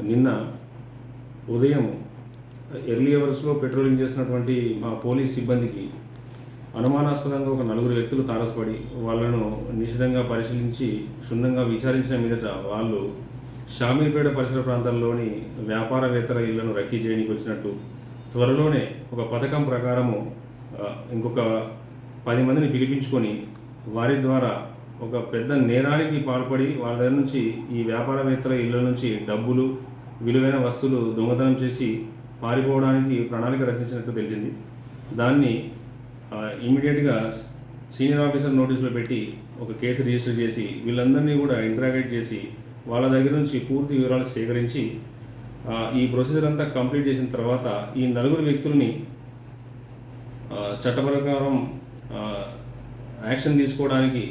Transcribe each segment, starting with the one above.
నిన్న ఉదయం ఎర్లీ అవర్స్లో పెట్రోలింగ్ చేసినటువంటి మా పోలీస్ సిబ్బందికి అనుమానాస్పదంగా ఒక నలుగురు వ్యక్తులు తారసపడి వాళ్ళను నిశితంగా పరిశీలించి క్షుణ్ణంగా విచారించిన మీదట వాళ్ళు షామీర్పేట పరిసర ప్రాంతాల్లోని వ్యాపారవేత్తల ఇళ్ళను రక్కీ చేయడానికి వచ్చినట్టు త్వరలోనే ఒక పథకం ప్రకారము ఇంకొక పది మందిని పిలిపించుకొని వారి ద్వారా ఒక పెద్ద నేరానికి పాల్పడి వాళ్ళ దగ్గర నుంచి ఈ వ్యాపారవేత్తల ఇళ్ళ నుంచి డబ్బులు విలువైన వస్తువులు దొంగతనం చేసి పారిపోవడానికి ప్రణాళిక రచించినట్టు తెలిసింది. దాన్ని ఇమీడియట్గా సీనియర్ ఆఫీసర్ నోటీసులో పెట్టి ఒక కేసు రిజిస్టర్ చేసి వీళ్ళందరినీ కూడా ఇంటరాగేట్ చేసి వాళ్ళ దగ్గర నుంచి పూర్తి వివరాలు సేకరించి ఈ ప్రొసీజర్ అంతా కంప్లీట్ చేసిన తర్వాత ఈ నలుగురు వ్యక్తుల్ని చట్టప్రకారం చట్ట ప్రకారం యాక్షన్ తీసుకోవడానికి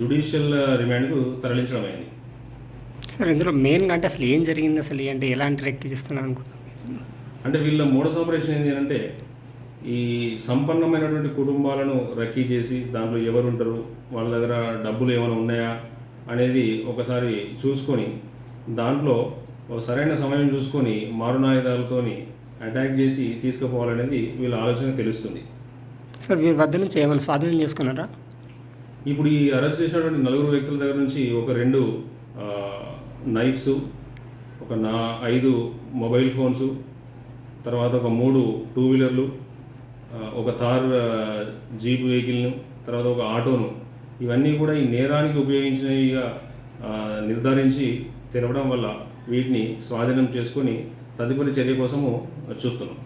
జుడిషియల్ రిమాండ్కు తరలించడం అయింది సార్ ఇందులో మెయిన్గా అంటే అసలు ఏం జరిగింది అసలు? అంటే ఎలాంటి రెక్కిస్తున్నారు అనుకుంటున్నాను అంటే వీళ్ళ మోడస్ ఆపరేషన్ ఏంటి అంటే ఈ సంపన్నమైనటువంటి కుటుంబాలను రక్కీ చేసి దాంట్లో ఎవరు ఉంటారు వాళ్ళ దగ్గర డబ్బులు ఏమైనా ఉన్నాయా? అనేది ఒకసారి చూసుకొని దాంట్లో ఒక సరైన సమయం చూసుకొని మారునాయుధాలతోని అటాక్ చేసి తీసుకుపోవాలనేది వీళ్ళ ఆలోచన తెలుస్తుంది. సార్ వీరి వద్ద నుంచి ఏమైనా స్వాధీనం చేసుకున్నారా? ఇప్పుడు ఈ అరెస్ట్ చేసినటువంటి నలుగురు వ్యక్తుల దగ్గర నుంచి ఒక రెండు నైఫ్స్ ఒక నా ఐదు మొబైల్ ఫోన్స్ తర్వాత ఒక మూడు టూ వీలర్లు ఒక థార్ జీప్ వెహికల్ను తర్వాత ఒక ఆటోను ఇవన్నీ కూడా ఈ నేరానికి ఉపయోగించినవిగా నిర్ధారించి తెరవడం వల్ల వీటిని స్వాధీనం చేసుకొని తదుపరి చర్య కోసము చూస్తున్నాం.